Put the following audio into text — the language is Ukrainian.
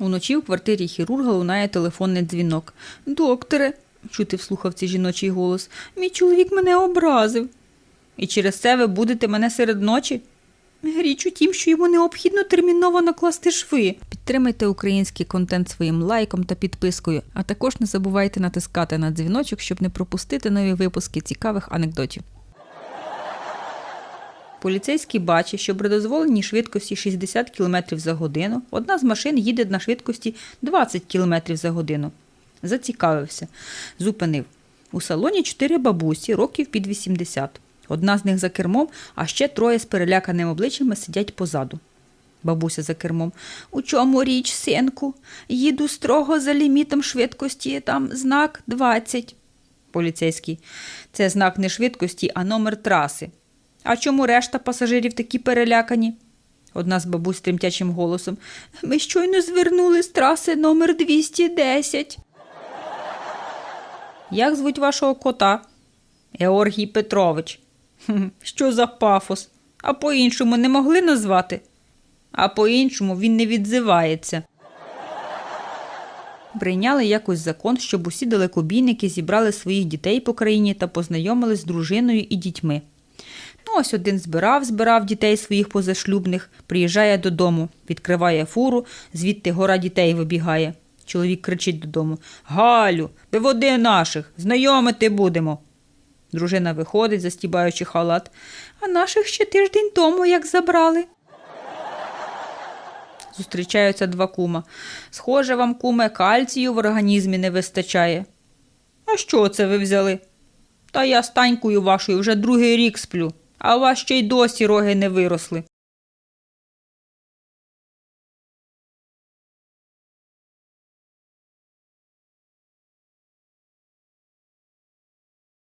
Уночі в квартирі хірурга лунає телефонний дзвінок. Докторе, чути в слухавці жіночий голос, мій чоловік мене образив. І через це ви будете мене серед ночі? Річ у тім, що йому необхідно терміново накласти шви. Підтримайте український контент своїм лайком та підпискою, а також не забувайте натискати на дзвіночок, щоб не пропустити нові випуски цікавих анекдотів. Поліцейський бачить, що при дозволеній швидкості 60 км за годину одна з машин їде на швидкості 20 км за годину. Зацікавився, зупинив. У салоні чотири бабусі, років під 80. Одна з них за кермом, а ще троє з переляканими обличчями сидять позаду. Бабуся за кермом. У чому річ, синку? Їду строго за лімітом швидкості, там знак 20. Поліцейський. Це знак не швидкості, а номер траси. А чому решта пасажирів такі перелякані? Одна з бабусь тремтячим голосом. Ми щойно звернули з траси номер 210. Як звуть вашого кота? Георгій Петрович. «Хм, Що за пафос? А по-іншому не могли назвати? А по-іншому він не відзивається. Прийняли якось закон, щоб усі далекобійники зібрали своїх дітей по країні та познайомились з дружиною і дітьми. Ну, ось один збирав, збирав дітей своїх позашлюбних, приїжджає додому, відкриває фуру, звідти гора дітей вибігає. Чоловік кричить додому: Галю, виводи наших, знайомити будемо. Дружина виходить, застібаючи халат, а наших ще тиждень тому як забрали. Зустрічаються два кума. Схоже, вам, куме, кальцію в організмі не вистачає. А що це ви взяли? Та я з танькою вашою вже другий рік сплю, а у вас ще й досі роги не виросли.